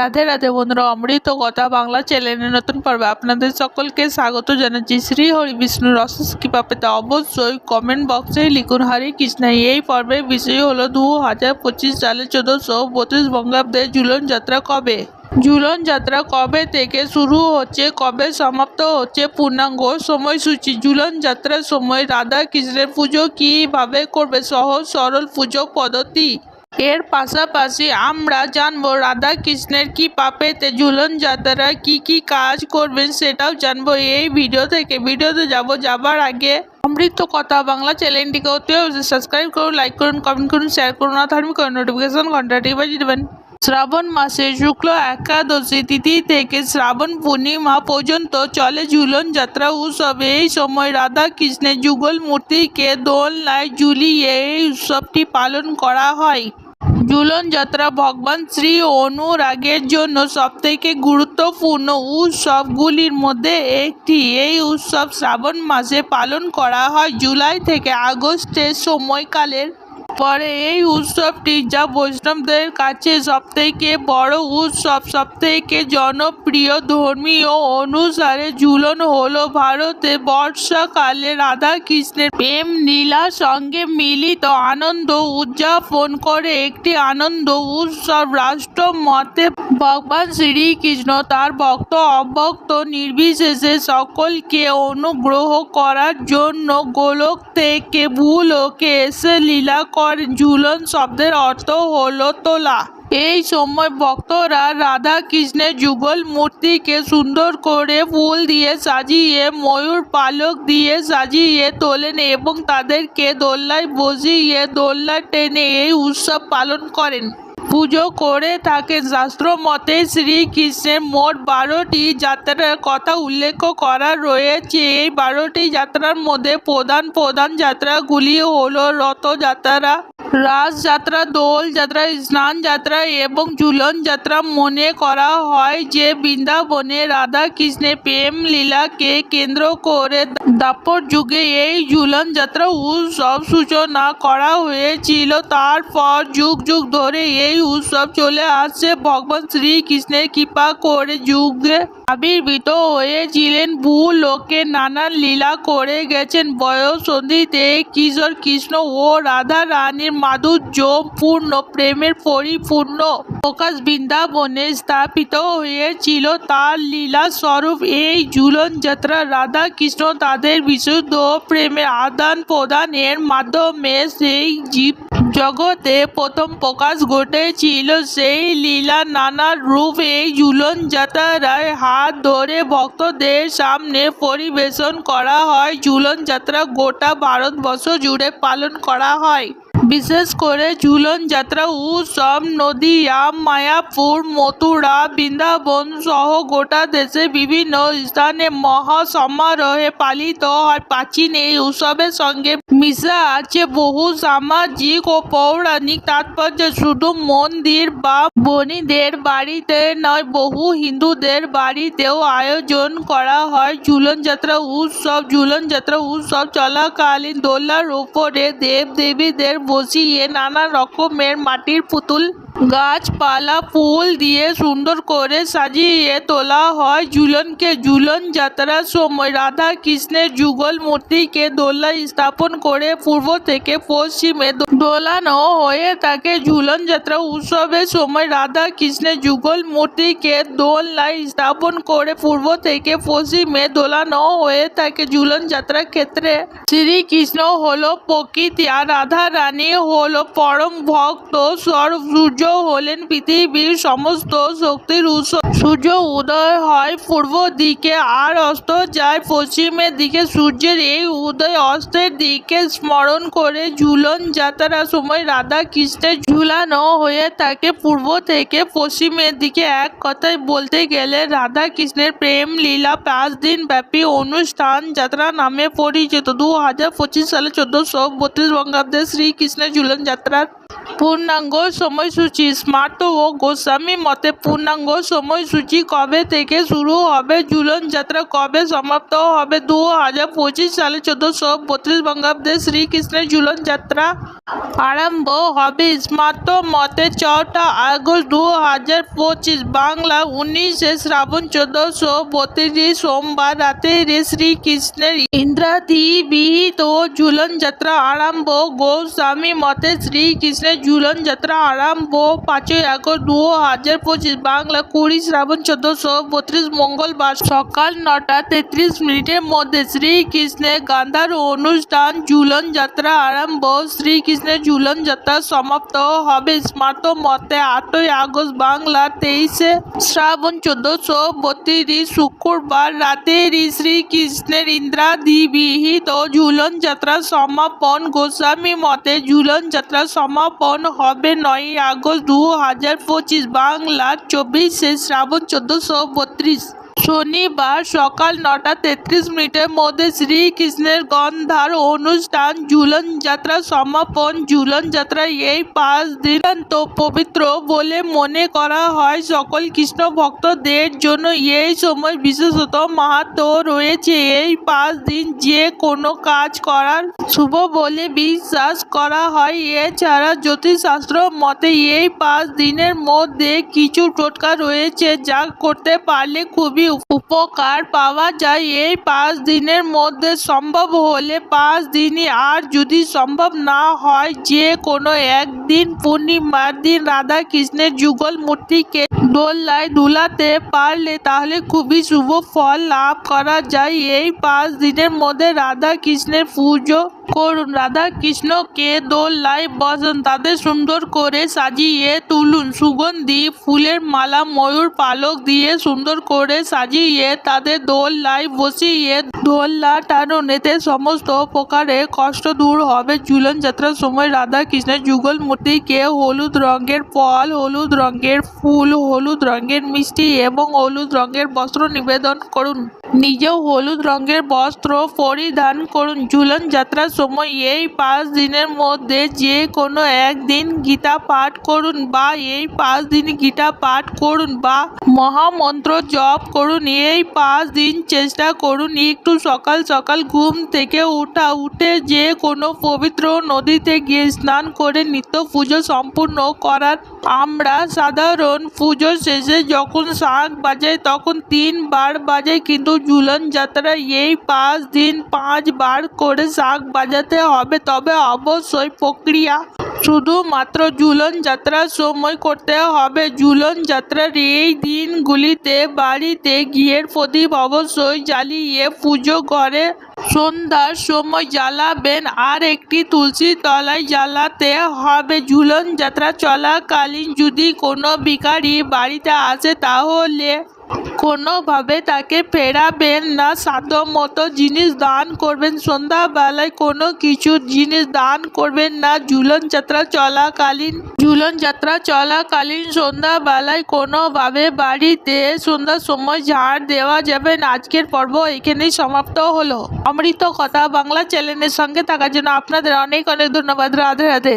রাধে রাধে বন্ধুরা, অমৃত কথা বাংলা চ্যানেলের নতুন পর্বে আপনাদের সকলকে স্বাগত জানাচ্ছি। শ্রী হরি বিষ্ণুর অশেষ কৃপা পেতে অবশ্যই কমেন্ট বক্সে লিখুন, হরে কৃষ্ণ। এই পর্বের বিষয় হলো দু হাজার পঁচিশ সালে চোদ্দোশো বত্রিশ বঙ্গাব্দের ঝুলন যাত্রা কবে? ঝুলন যাত্রা কবে থেকে শুরু হচ্ছে, কবে সমাপ্ত হচ্ছে পূর্ণাঙ্গ সময়সূচি? ঝুলন যাত্রার সময় রাধা কৃষ্ণের পুজো কীভাবে করবে? সহজ সরল পুজো পদ্ধতি এর পাশাপাশি আমরা জানব রাধা কৃষ্ণের কি পাপেতে ঝুলন যাত্রা কি কি কাজ করবেন সেটাও জানব এই ভিডিও থেকে। ভিডিওতে যাব যাবার আগে অমৃত কথা বাংলা চ্যানেলটিকে অতি সাবস্ক্রাইব করুন লাইক করুন কমেন্ট করুন শেয়ার করুন, আর ধার্মিক নোটিফিকেশন ঘন্টাটি বাজিয়ে দেবেন। শ্রাবণ মাসে শুক্ল একাদশী তিথি থেকে শ্রাবণ পূর্ণিমা পর্যন্ত চলে ঝুলন যাত্রা উৎসব। এই সময় রাধা কৃষ্ণের যুগল মূর্তিকে দোলনায় ঝুলিয়ে এই উৎসবটি পালন করা হয়। ঝুলন যাত্রা ভগবান শ্রী অনুরাগের জন্য সবথেকে গুরুত্বপূর্ণ উৎসবগুলির মধ্যে একটি। এই উৎসব শ্রাবণ মাসে পালন করা হয় জুলাই থেকে আগস্টের সময়কালের পরে এই উৎসবটি যা বৈষ্ণবদের কাছে সবথেকে বড় উৎসব, সবথেকে জনপ্রিয়, ধর্মীয় অনুসারে ঝুলন হলো ভারতে বর্ষাকালে রাধা কৃষ্ণের প্রেম লীলার সঙ্গে মিলিত আনন্দ উদযাপন করে একটি আনন্দ উৎসব। রাষ্ট্র মতে ভগবান শ্রীকৃষ্ণ তার ভক্ত, অভক্ত, নির্বিশেষে সকলকে অনুগ্রহ করার জন্য গোলক থেকে ভূলোকে এসে লীলা করেন ঝুলন শব্দের অর্থ হলো তোলা। এই সময় ভক্তরা রাধা কৃষ্ণের যুগল মূর্তিকে সুন্দর করে ফুল দিয়ে সাজিয়ে, ময়ূর পালক দিয়ে সাজিয়ে তোলেন এবং তাদেরকে দোল্লায় বসিয়ে দোল্লা টেনে এই উৎসব পালন করেন। পুজো করে থাকে। শাস্ত্র মতে শ্রীকৃষ্ণের মোট বারোটি যাত্রার কথা উল্লেখ করা রয়েছে। এই বারোটি যাত্রার মধ্যে প্রধান প্রধান যাত্রাগুলি হল রথযাত্রা রাসযাত্রা দোল যাত্রা স্নান যাত্রা এবং ঝুলন যাত্রা মনে করা হয় যে বৃন্দাবনে রাধা কৃষ্ণের প্রেম লীলাকে কেন্দ্র করে দাপর যুগে এই ঝুলন যাত্রা উৎসব সূচনা করা হয়েছিল তারপর যুগ যুগ ধরে এই উৎসব চলে আসছে ভগবান শ্রীকৃষ্ণের কৃপা করে যুগে আবির্ভূত হয়েছিলেন ভূলোকে নানান লীলা করে গেছেন বয়সন্ধিতে কিশোর কৃষ্ণ ও রাধা রানীর মাধুর্যপূর্ণ প্রেমের পরিপূর্ণ প্রকাশ বৃন্দাবনে স্থাপিত হয়েছিল। তার লীলা স্বরূপ এই ঝুলন যাত্রা রাধা কৃষ্ণ তাদের বিশুদ্ধ প্রেমের আদান প্রদানের মাধ্যমে সেই জীব জগতে প্রথম প্রকাশ ঘটেছিল। সেই লীলা নানা রূপ এই ঝুলন যাত্রায় হাত ধরে ভক্তদের সামনে পরিবেশন করা হয়। ঝুলন যাত্রা গোটা ভারতবর্ষ জুড়ে পালন করা হয়। বিশেষ করে ঝুলন যাত্রা উৎসব নদিয়া মায়াপুর, মথুরা, বৃন্দাবন সহ গোটা দেশে বিভিন্ন স্থানে মহা সমারোহে পালিত হয়। প্রাচীন এই উৎসবের সঙ্গে মিশা আছে বহু সামাজিক ও পৌরাণিক তাৎপর্য। শুধু মন্দির বা বণিদের বাড়িতে নয়, বহু হিন্দুদের বাড়িতেও আয়োজন করা হয়। ঝুলন যাত্রা উৎসব, ঝুলন যাত্রা উৎসব চলাকালীন দোলার উপরে দেব দেবীদের বসিয়ে নানা রকমের মাটির পুতুল গাছপালা ফুল দিয়ে সুন্দর করে সাজিয়ে তোলা হয়। ঝুলনকে ঝুলন যাত্রার সময় রাধা কৃষ্ণের যুগল মূর্তিকে দোলায় স্থাপন করে পূর্ব থেকে পশ্চিমে দোলানো হয়ে থাকে। ঝুলন যাত্রা উৎসবের সময় রাধা কৃষ্ণের যুগল মূর্তিকে দোলনায় স্থাপন করে পূর্ব থেকে পশ্চিমে দোলানো হয়ে থাকে। ঝুলন যাত্রার ক্ষেত্রে শ্রীকৃষ্ণ হলো প্রকৃতি আর রাধা রানী হলো পরম ভক্ত স্বরূপ। সূর্য হলেন পৃথিবীর সমস্ত শক্তির উৎস। সূর্য উদয় হয় পূর্ব দিকে আর অস্ত যায় পশ্চিমের দিকে। সূর্যের এই উদয় অস্তের দিকে স্মরণ করে ঝুলন যাত্রার সময় রাধা কৃষ্ণের ঝুলানো হয়ে থাকে পূর্ব থেকে পশ্চিমের দিকে। এক কথায় বলতে গেলে রাধা কৃষ্ণের প্রেম, লীলা, পাঁচ দিন ব্যাপী অনুষ্ঠান যাত্রা নামে পরিচিত। দু হাজার পঁচিশ সালে চোদ্দশো বত্রিশ বঙ্গাব্দে শ্রীকৃষ্ণের ঝুলন যাত্রার পূর্ণাঙ্গ সময়সূচি। স্মার্ত ও গোস্বামী মতে পূর্ণাঙ্গ সময়সূচি কবে থেকে শুরু হবে? ঝুলন যাত্রা কবে সমাপ্ত হবে? দু হাজার পঁচিশ সালে চোদ্দশো বত্রিশ বঙ্গাব্দে শ্রীকৃষ্ণের ঝুলন যাত্রা আরম্ভ হবে। স্মার্ত মতে চৌঠা আগস্ট দু হাজার পঁচিশ বাংলা উনিশে শ্রাবণ চোদ্দশো বত্রিশ সোমবার রাতে শ্রীকৃষ্ণের ইন্দ্রাদি বিহিত ঝুলন যাত্রা আরম্ভ। গোস্বামী মতে শ্রীকৃষ্ণের ঝুলন যাত্রা আরম্ভ। পাঁচই আগস্ট দু হাজার পঁচিশ বাংলা কুড়ি শ্রাবণ চোদ্দশো বত্রিশ মঙ্গলবার সকাল নটা তেত্রিশ মিনিটের মধ্যে শ্রীকৃষ্ণের গান্ধার অনুষ্ঠান ঝুলন যাত্রা আরম্ভ। শ্রীকৃষ্ণের ঝুলন যাত্রা সমাপ্ত হবে স্মার্ত মতে আটই আগস্ট বাংলা তেইশে শ্রাবণ চোদ্দশো বত্রিশ শুক্রবার। রাতে শ্রীকৃষ্ণের ইন্দ্রাদি বিহিত ঝুলন যাত্রা সমাপন। গোস্বামী মতে ঝুলন যাত্রা সমাপন হবে নয় আগস্ট দু হাজার পঁচিশ বাংলার চব্বিশে শ্রাবণ চোদ্দোশো বত্রিশ। শনিবার সকাল নটা তেত্রিশ মিনিটের মধ্যে শ্রীকৃষ্ণের গন্ধার অনুষ্ঠান ঝুলন যাত্রা সমাপন। ঝুলন যাত্রা এই পাঁচ দিন অত্যন্ত পবিত্র বলে মনে করা হয়। সকল কৃষ্ণ ভক্তদের জন্য এই সময় বিশেষত মাহাত্ম রয়েছে। এই পাঁচ দিন যে কোনো কাজ করার শুভ বলে বিশ্বাস করা হয়। এছাড়া জ্যোতিষশাস্ত্র মতে এই পাঁচ দিনের মধ্যে কিছু টোটকা রয়েছে যা করতে পারলে খুবই উপকার পাওয়া যায় এই পাঁচ দিনের মধ্যে সম্ভব হলে পাঁচ দিনই আর যদি সম্ভব না হয় যে কোনো একদিন পূর্ণিমার দিন রাধা কৃষ্ণের যুগল মূর্তিকে দোল্লায় দুলাতে পারলে তাহলে খুবই শুভ ফল লাভ করা যায়। এই পাঁচ দিনের মধ্যে রাধা কৃষ্ণের পুজো করুন। রাধা কৃষ্ণকে দোল্লায় বসান তাদের সুন্দর করে সাজিয়ে তুলুন। সুগন্ধি, ফুলের মালা, ময়ূর পালক দিয়ে সুন্দর করে সাজিয়ে তাদের দোল্লায় বসিয়ে দোল্লা টানুন সমস্ত প্রকারে কষ্ট দূর হবে। ঝুলন যাত্রার সময় রাধা কৃষ্ণের যুগল মূর্তিকে হলুদ রঙের ফল, হলুদ রঙের ফুল, হলুদ রঙের মিষ্টি এবং হলুদ রঙের বস্ত্র নিবেদন করুন। নিজেও হলুদ রঙের বস্ত্র পরিধান করুন। ঝুলন যাত্রার সময় এই পাঁচ দিনের মধ্যে যে কোনো একদিন গীতা পাঠ করুন বা এই পাঁচ দিন গীতা পাঠ করুন বা মহামন্ত্র জপ করুন। এই পাঁচ দিন চেষ্টা করুন একটু সকাল সকাল ঘুম থেকে উঠা, উঠে যে কোনো পবিত্র নদীতে গিয়ে স্নান করে নিত্য পুজো সম্পূর্ণ করার আমরা সাধারণ পুজো শেষে যখন শাঁখ বাজাই তখন তিনবার বাজাই কিন্তু ঝুলন যাত্রা এই পাঁচ দিন পাঁচবার করে শাঁখ বাজাতে হবে। তবে অবশ্যই প্রক্রিয়া শুধুমাত্র ঝুলন যাত্রার সময় করতে হবে। ঝুলন যাত্রার এই দিনগুলিতে বাড়িতে ঘিয়ের প্রদীপ অবশ্যই জ্বালিয়ে পুজো করে। সন্ধ্যার সময় জ্বালাবেন আর একটি তুলসী তলায় জ্বালাতে হবে। ঝুলন যাত্রা চলাকালীন যদি কোনো ভিখারি বাড়িতে আসে তাহলে কোনোভাবে তাকে ফেরাবেন না। মতো জিনিস দান করবেন। সন্ধ্যাবেলায় কোনো কিছু জিনিস দান করবেন না। ঝুলন যাত্রা চলাকালীন, ঝুলন যাত্রা চলাকালীন সন্ধ্যাবেলায় কোনোভাবে বাড়িতে সন্ধ্যার সময় ঝাড় দেওয়া যাবে না। আজকের পর্ব এখানেই সমাপ্ত হলো। অমৃত কথা বাংলা চ্যানেলের সঙ্গে থাকার জন্য আপনাদের অনেক অনেক ধন্যবাদ। রাধে রাধে।